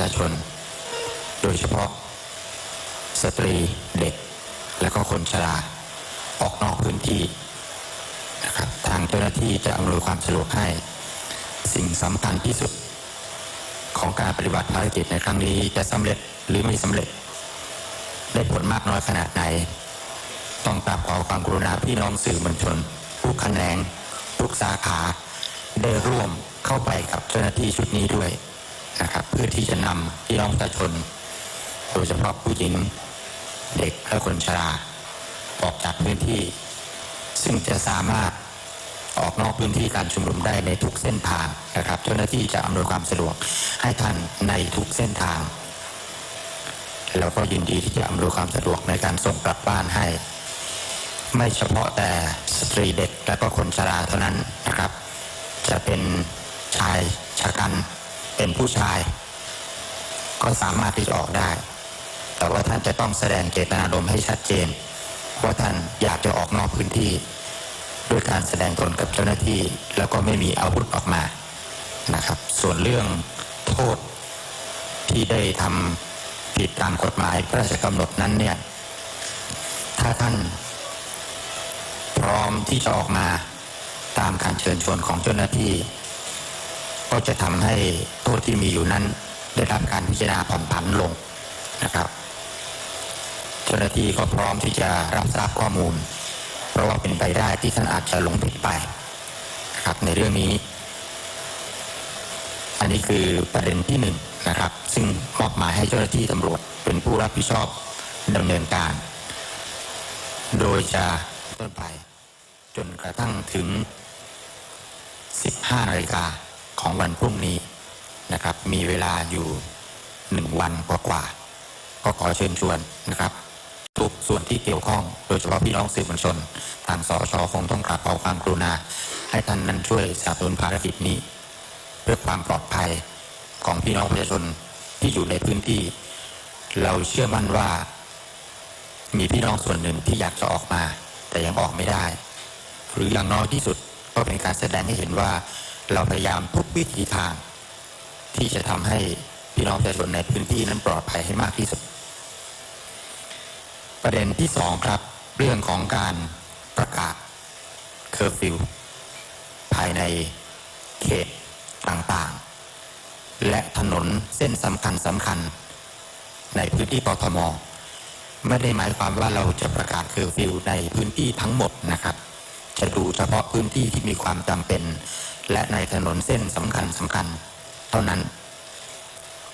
ชาชน โดยเฉพาะ สตรีเด็ก และก็คนชราออกนอกพื้นที่นะครับทางเจ้าหน้าที่จะอำนวยความสะดวกให้ สิ่งสำคัญที่สุด ของการปฏิบัติภารกิจในครั้งนี้จะสำเร็จหรือไม่สำเร็จ ได้ผลมากน้อยขนาดไหน ต้องกราบขอความกรุณาพี่น้องสื่อมวลชนทุกแขนงทุกสาขาได้ร่วมเข้าไปกับเจ้าหน้าที่ชุดนี้ด้วย นะครับเพื่อที่จะนำพี่น้องประชาชน โดยเฉพาะผู้หญิงเด็กและคนชราออกจากพื้นที่ ซึ่งจะสามารถออกนอกพื้นที่การชุมนุมได้ในทุกเส้นทางนะครับ เจ้าหน้าที่จะอำนวยความสะดวกให้ท่านในทุกเส้นทาง แล้วก็ยินดีที่จะอำนวยความสะดวกในการส่งกลับบ้านให้ ไม่เฉพาะแต่สตรีเด็กและก็คนชราเท่านั้นนะครับ จะเป็นชายชะกัน เป็นผู้ชาย ก็สามารถที่จะออกได้ แต่ว่าท่านจะต้องแสดงเจตนารมณ์ให้ชัดเจนว่าท่านอยากจะออกนอกพื้นที่ด้วยการแสดงตนกับเจ้าหน้าที่ แล้วก็ไม่มีอาวุธออกมานะครับ ส่วนเรื่องโทษที่ได้ทำผิดตามกฎหมายพระราชกำหนดนั้นเนี่ยถ้าท่านพร้อมที่จะออกมาตามการเชิญชวนของเจ้าหน้าที่ ก็จะทำให้โทษที่มีอยู่นั้น ได้รับการพิจารณาผ่อนผันลงนะครับ เจ้าหน้าที่ก็พร้อมที่จะรับทราบข้อมูล เพราะว่าเป็นไปได้ที่ท่านอาจจะหลงผิดไปนะครับในเรื่องนี้ อันนี้คือประเด็นที่หนึ่งนะครับ ซึ่งมอบหมายให้เจ้าหน้าที่ตำรวจเป็นผู้รับผิดชอบดำเนินการ โดยจะต้นไป จนกระทั่งถึง 15นาฬิกา ของวันพรุ่งนี้นะครับ มีเวลาอยู่หนึ่งวันกว่าๆก็ขอเชิญชวนนะครับทุกส่วนที่เกี่ยวข้อง โดยเฉพาะพี่น้องสื่อมวลชน ทางสชคงต้องกราบขอความกรุณา ให้ท่านนั้นช่วยสนับสนุนภารกิจนี้ เพื่อความปลอดภัยของพี่น้องประชาชนที่อยู่ในพื้นที่ เราเชื่อมั่นว่า มีพี่น้องส่วนหนึ่งที่อยากจะออกมา แต่ยังออกไม่ได้ หรืออย่างน้อยที่สุดก็เป็นการแสดงให้เห็นว่า เราพยายามทุกวิถีทาง ที่จะทำให้พี่น้องประชาชนในพื้นที่นั้นปลอดภัยให้มากที่สุด ประเด็นที่สองครับ เรื่องของการประกาศเคอร์ฟิวภายในเขตต่างๆ และถนนเส้นสำคัญสำคัญ ในพื้นที่กทมไม่ได้หมายความว่าเราจะประกาศเคอร์ฟิวในพื้นที่ทั้งหมดนะครับ จะดูเฉพาะพื้นที่ที่มีความจำเป็น และในถนนเส้นสำคัญสำคัญ เท่านั้น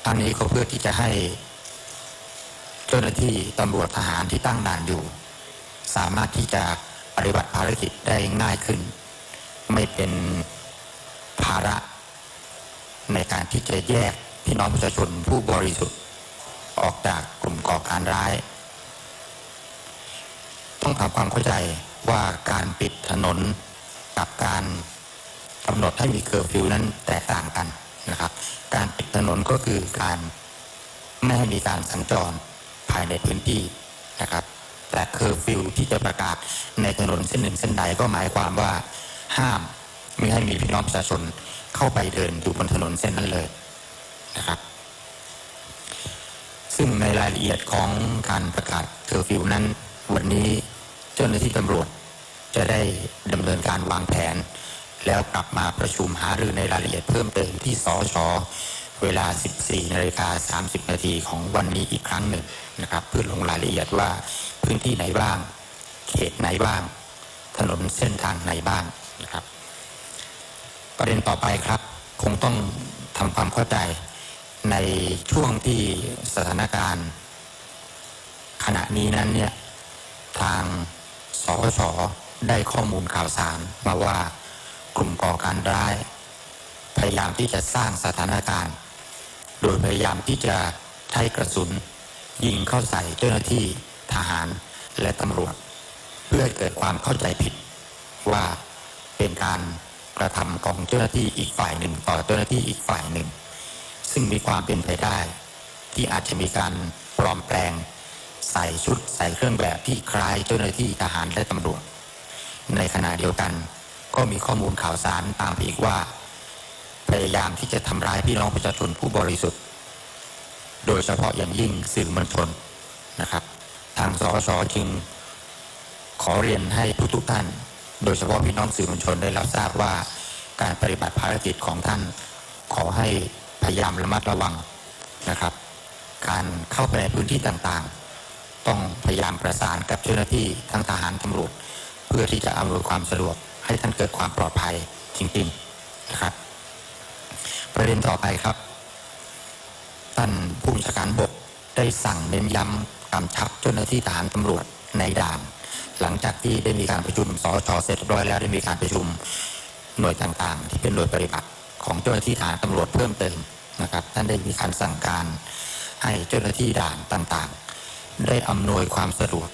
อันนี้ก็เพื่อที่จะให้ เจ้าหน้าที่ตำรวจทหารที่ตั้งด่านอยู่ สามารถที่จะปฏิบัติภารกิจได้ง่ายขึ้น ไม่เป็นภาระ ในการที่จะแยกพี่น้องประชาชนผู้บริสุทธิ์ ออกจากกลุ่มก่อการร้าย ต้องทำความเข้าใจ ว่าการปิดถนนกับการกำหนดให้มีเคอร์ฟิวนั้นแตกต่างกันนะครับ การปิดถนนก็คือการไม่ให้มีการสัญจรภายในพื้นที่นะครับ แต่เคอร์ฟิวที่จะประกาศในถนนเส้นหนึ่งเส้นใดก็หมายความว่าห้ามไม่ให้มีพี่น้องประชาชนเข้าไปเดินอยู่บนถนนเส้นนั้นเลยนะครับ ซึ่งในรายละเอียดของการประกาศเคอร์ฟิวนั้นวันนี้ เจ้าหน้าที่ตำรวจจะได้ดำเนินการวางแผน แล้วกลับมาประชุมหารือในรายละเอียดเพิ่มเติมที่สชเวลา 14นาฬิกา30 นาทีของวันนี้อีกครั้งหนึ่งนะครับ เพื่อลงรายละเอียดว่าพื้นที่ไหนบ้าง เขตไหนบ้าง ถนนเส้นทางไหนบ้างนะครับ ประเด็นต่อไปครับ คงต้องทำความเข้าใจในช่วงที่สถานการณ์ ขณะนี้นั้นเนี่ยทาง สชได้ข้อมูลข่าวสารมาว่ากลุ่มก่อการร้าย พยายามที่จะสร้างสถานการณ์ โดยพยายามที่จะใช้กระสุน ยิงเข้าใส่เจ้าหน้าที่ทหารและตำรวจ เพื่อเกิดความเข้าใจผิด ว่าเป็นการกระทำของเจ้าหน้าที่อีกฝ่ายหนึ่งต่อเจ้าหน้าที่อีกฝ่ายหนึ่ง ซึ่งมีความเป็นไปได้ ที่อาจจะมีการปลอมแปลง ใส่ชุดใส่เครื่องแบบที่คล้ายเจ้าหน้าที่ทหารและตำรวจ ในขณะเดียวกัน ก็มีข้อมูลข่าวสารตามไปอีกว่า พยายามที่จะทำร้ายพี่น้องประชาชนผู้บริสุทธิ์ โดยเฉพาะอย่างยิ่งสื่อมวลชนนะครับ ทางสชจึงขอเรียนให้ทุกๆท่าน โดยเฉพาะพี่น้องสื่อมวลชนได้รับทราบว่าการปฏิบัติภารกิจของท่าน ขอให้พยายามระมัดระวังนะครับ การเข้าไปในพื้นที่ต่างๆ ต้องพยายามประสานกับเจ้าหน้าที่ทั้งทหารตำรวจเพื่อที่จะอำนวยความสะดวกให้ท่านเกิดความปลอดภัยจริงๆนะครับ ประเด็นต่อไปครับ ท่านผู้บัญชาการบกได้สั่งเน้นย้ำกำชับเจ้าหน้าที่ทหารตำรวจในด่าน หลังจากที่ได้มีการประชุมสชเสร็จเรียบร้อยแล้วได้มีการประชุมหน่วยต่างๆ ที่เป็นหน่วยปฏิบัติของเจ้าหน้าที่ทหารตำรวจเพิ่มเติมนะครับ ท่านได้มีการสั่งการให้เจ้าหน้าที่ด่านต่างๆ ได้อำนวยความสะดวก